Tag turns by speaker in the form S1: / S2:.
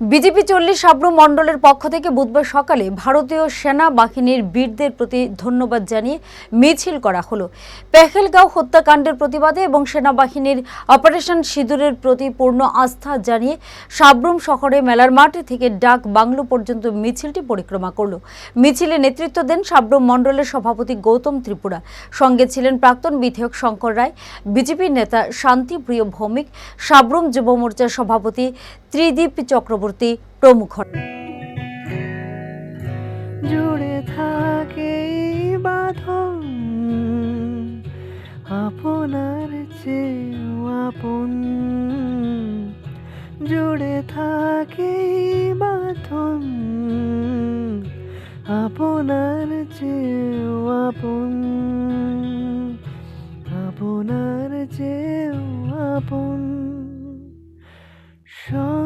S1: BJP চল্লিশ সাব্র মণ্ডলের পক্ষ থেকে বুধবার সকালে ভারতীয় সেনা বাহিনীর বীরদের প্রতি ধন্যবাদ জানিয়ে মিছিল করা হলো। পেহেলগাঁও হত্যাকাণ্ডের প্রতিবাদে এবং সেনাবাহিনীর অপারেশন সিঁদুরের প্রতি পূর্ণ আস্থা জানিয়ে সাব্রুম শহরে মেলার মাঠ থেকে ডাক বাংলো পর্যন্ত মিছিলটি পরিক্রমা করল। মিছিলে নেতৃত্ব দেন সাব্রুম মণ্ডলের সভাপতি গৌতম ত্রিপুরা। সঙ্গে ছিলেন প্রাক্তন বিধায়ক শঙ্কর রায় বিজেপির নেতা শান্তিপ্রিয় ভৌমিক, সাব্রুম যুব মোর্চার সভাপতি ত্রিদীপ চক্রবর্তী। প্রমুখ।
S2: জুড়ে থাকে আপনার আপন। জুড়ে থাকে বাঁধন, আপনার চেয়েও আপন। আপনার চেয়েও আপন। স্বর্ণ